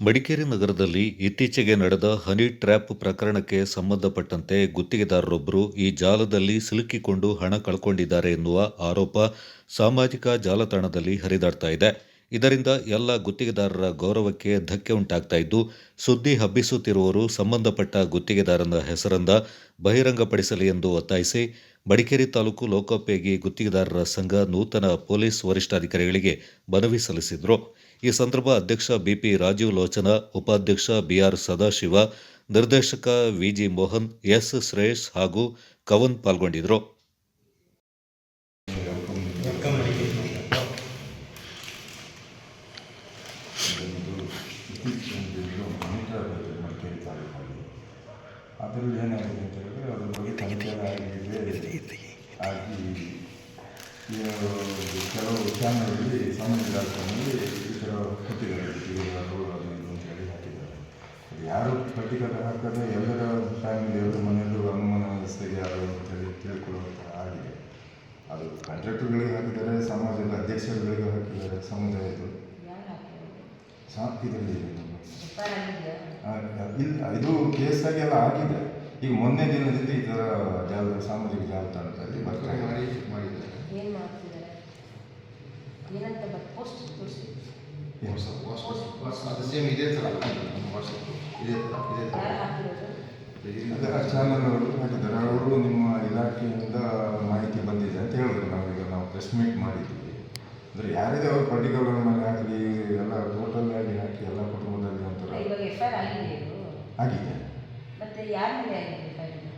ಮಡಿಕೇರಿ ನಗರದಲ್ಲಿ ಇತ್ತೀಚೆಗೆ ನಡೆದ ಹನಿ ಟ್ರ್ಯಾಪ್ ಪ್ರಕರಣಕ್ಕೆ ಸಂಬಂಧಪಟ್ಟಂತೆ ಗುತ್ತಿಗೆದಾರರೊಬ್ಬರು ಈ ಜಾಲದಲ್ಲಿ ಸಿಲುಕಿಕೊಂಡು ಹಣ ಕಳ್ಕೊಂಡಿದ್ದಾರೆ ಎನ್ನುವ ಆರೋಪ ಸಾಮಾಜಿಕ ಜಾಲತಾಣದಲ್ಲಿ ಹರಿದಾಡ್ತಾ ಇದೆ. ಇದರಿಂದ ಎಲ್ಲ ಗುತ್ತಿಗೆದಾರರ ಗೌರವಕ್ಕೆ ಧಕ್ಕೆ ಉಂಟಾಗ್ತಾ ಇದ್ದು, ಸುದ್ದಿ ಹಬ್ಬಿಸುತ್ತಿರುವವರು ಸಂಬಂಧಪಟ್ಟ ಗುತ್ತಿಗೆದಾರನ ಹೆಸರನ್ನ ಬಹಿರಂಗಪಡಿಸಲಿ ಎಂದು ಒತ್ತಾಯಿಸಿ ಮಡಿಕೇರಿ ತಾಲೂಕು ಲೋಕೋಪಯೋಗಿ ಗುತ್ತಿಗೆದಾರರ ಸಂಘ ನೂತನ ಪೊಲೀಸ್ ವರಿಷ್ಠಾಧಿಕಾರಿಗಳಿಗೆ ಮನವಿ ಸಲ್ಲಿಸಿದರು. ಈ ಸಂದರ್ಭ ಅಧ್ಯಕ್ಷ ಬಿಪಿ ರಾಜೀವ್ ಲೋಚನ, ಉಪಾಧ್ಯಕ್ಷ ಬಿಆರ್ ಸದಾಶಿವ, ನಿರ್ದೇಶಕ ವಿಜಿ ಮೋಹನ್, ಎಸ್ ಶ್ರೇಯಸ್ ಹಾಗೂ ಕವನ್ ಪಾಲ್ಗೊಂಡಿದ್ದರು ಅದರಲ್ಲಿ ಏನಾಗಿದೆ ಅಂತ ಹೇಳಿದ್ರೆ ಅದ್ರ ಬಗ್ಗೆ ಆಗಿ ಕೆಲವು ಥರ ಕೊಟ್ಟಿದ್ದಾರೆ ಟಿವಿಗಳು ಅದು ಇದು ಅಂತ ಹೇಳಿ ಹಾಕಿದ್ದಾರೆ ಯಾರು ಪರ್ಟಿಕ್ಯುಲರ್ ಹಾಕದೆ ಎಲ್ಲರ ಫ್ಯಾಮಿಲಿ ಎಲ್ಲರ ಮನೆಯಲ್ಲೂ ಅನುಮಾನಸ್ಥೆಗೆ ಯಾರು ಅಂತೇಳಿ ತಿಳ್ಕೊಳ್ಳುವಂಥ ಆಗಿದೆ ಅದು ಕಾಂಟ್ರಾಕ್ಟರ್ಗಳಿಗೆ ಹಾಕಿದ್ದಾರೆ ಸಮಾಜದ ಅಧ್ಯಕ್ಷರುಗಳಿಗೆ ಹಾಕಿದ್ದಾರೆ ಸಮುದಾಯದ್ದು ಇದರಲ್ಲಿ ಇಲ್ಲ ಇದು ಕೇಸಾಗಿ ಎಲ್ಲ ಆಗಿದೆ ಈಗ ಮೊನ್ನೆ ದಿನದಿಂದ ಈ ಥರ ಜಾಲ ಸಾಮಾಜಿಕ ಜಾಲತಾಣದಲ್ಲಿ ಏನಂತ ಬಟ್ ಪೋಸ್ಟ್ ತೋರಿಸಿ. ಅದು ಸೇಮ್ ಇದೇ ಥರ ನಮ್ಮ ವಾಟ್ಸಪ್ ಇದೇ ಥರ ಇದೇ ಥರ ಯಾರು ಹಾಕಿರೋದು? ಅದೇ ಚಾನಲ್ ಅವರು ಹಾಕಿದ್ದಾರೆ. ಅವರು ನಿಮ್ಮ ಇಲಾಖೆಯಿಂದ ಮಾಹಿತಿ ಬಂದಿದೆ ಅಂತ ಹೇಳಿದ್ರು ನಾವೀಗ ನಾವು ಪ್ರೆಸ್ ಮೀಟ್ ಮಾಡಿದ್ವಿ. ಅಂದರೆ ಯಾರಿದೆ ಅವರು ಪರ್ಟಿಕ್ಯುಲರ್ ಮೇಲೆ ಹಾಕಲಿ ಎಲ್ಲ ಟೋಟಲ್ ಆಗಿ ಹಾಕಿ ಎಲ್ಲ ಕುಟುಂಬದಲ್ಲಿ ಒಂಥರ ಇವಾಗ ಎಫ್ ಐ ಆರ್ ಆಗಿದೆ ಮತ್ತೆ ಯಾರ ಮೇಲೆ ಆಗಿದೆ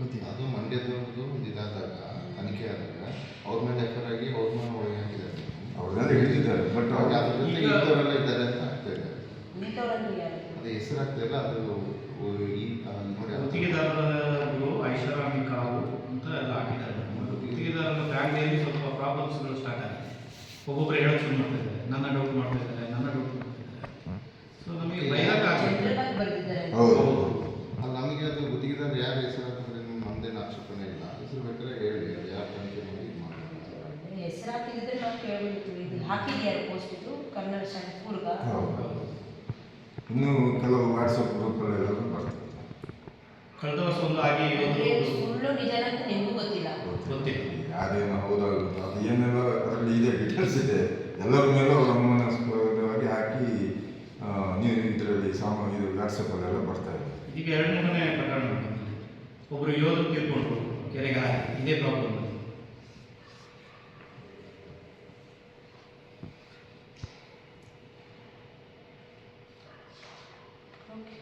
ಗೊತ್ತಿಲ್ಲ. ಅದು ಮಂಡ್ಯದವ್ರದ್ದು ಒಂದು ಇದಾದಾಗ ತನಿಖೆ ಆದಾಗ ಅವ್ರ ಮೇಲೆ ಎಫರ್ ಆಗಿ ಅವ್ರ ಮೇಲೆ ಒಳಗೆ ಹಾಕಿದ್ದಾರೆ ಅವ್ರನ್ನೆಲ್ಲ ಹಿಡಿದಿದ್ದಾರೆ ಬಟ್ ಇಂಥವರೆಲ್ಲ ಇದ್ದಾರೆ ಅಂತ ಆಗ್ತಾ ಇದೆ ಹೆಸರಾಗ್ತಿಲ್ಲ ಅದು ಅದು ಈ ನೋಡಿ ಅದು. ಗುತ್ತಿಗೆದಾರರು ಐಷಾರಾಮಿ ಕಾವು ಅಂತ ಎಲ್ಲ ಹಾಕಿದ್ದಾರೆ. ಗುತ್ತಿಗೆದಾರರ ಬ್ಯಾಂಕ್ನಲ್ಲಿ ಸ್ವಲ್ಪ ಪ್ರಾಬ್ಲಮ್ಸ್ಗಳು ಸ್ಟಾರ್ಟ್ ಆಗಿದೆ. ಒಬ್ಬೊಬ್ಬರು ಹೇಳೋಕೆ ಶುರು ಮಾಡ್ತಾ ಇದ್ದಾರೆ. ನನ್ನ ಡೌಟ್ ಮಾಡ್ತಾ ಇದ್ದಾರೆ ನನ್ನ ಡೌಟ್ ಮಾಡ್ತಾ ಇದ್ದಾರೆ. ಸೊ ನಮಗೆ ಹಾಕಿದ್ಯಾರು ಪೋಸ್ಟ್ ಇದು ಕನ್ನಡ ಕೂರ್ಗ. ಇನ್ನು ಕೆಲವು ವಾಟ್ಸಪ್ ಗ್ರೂಪ್ ಬರ್ತದೆ ಕಳೆದ ವರ್ಷ ಒಂದು ಆಗಿ ಸುಳ್ಳು ನಿಜನ ಅಂತ ನಿಮಗೂ ಗೊತ್ತಿಲ್ಲ. ಗೊತ್ತಿಲ್ಲ. ಅದೇನು ಹೌದಾಗುತ್ತೆ ಅದು ಏನೆಲ್ಲ ಅದರಲ್ಲಿ ಇದೆ ಡೀಟೇಲ್ಸ್ ಇದೆ. ಎಲ್ಲರ ಮೇಲೂ ಅವ್ರ ಅನುಮಾನಾಸ್ಪದವಾಗಿ ಹಾಕಿ ನೀವು ಇದರಲ್ಲಿ ಸಾಮಾನ್ಯ ಇದು ವಾಟ್ಸಪ್ಪಲ್ಲೆಲ್ಲ ಬರ್ತಾ ಇದೆ. ಈಗ ಎರಡು ಮೂರನೇ ಪ್ರಕರಣ. ಒಬ್ಬರು ಯೋಧರು ತೀರ್ಕೊಂಡ್ರು ಕೆರೆಗೆ ಹಾಕಿ ಇದೇ ಪ್ರಾಬ್ಲಮ್ Okay.